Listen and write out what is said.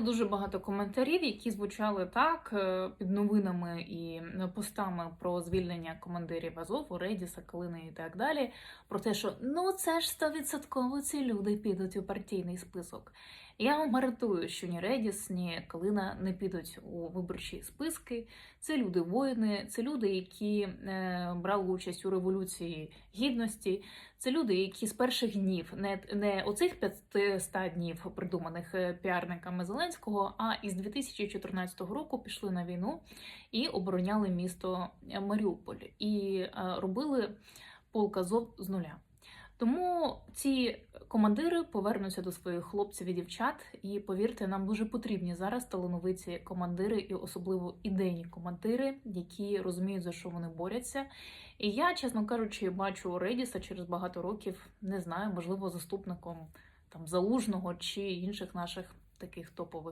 Дуже багато коментарів, які звучали так е, під новинами і постами про звільнення командирів Азову, Редіса, Калини і так далі. Про те, що ну це ж стовідсотково ці люди підуть у партійний список. Я вам гарантую, що ні Редіс, ні Калина не підуть у виборчі списки. Це люди воїни, це люди, які е, брали участь у революції гідності. Це люди, які з перших днів, не, не оцих 500 днів, придуманих е, піарниками Зеленського, а із 2014 року пішли на війну і обороняли місто е, Маріуполь і е, робили полк Азов з нуля. Тому ці командири повернуться до своїх хлопців і дівчат, і повірте, нам дуже потрібні зараз талановиті командири, і особливо ідейні командири, які розуміють за що вони борються. І я, чесно кажучи, бачу Редіса через багато років, не знаю, можливо, заступником там залужного чи інших наших таких топових.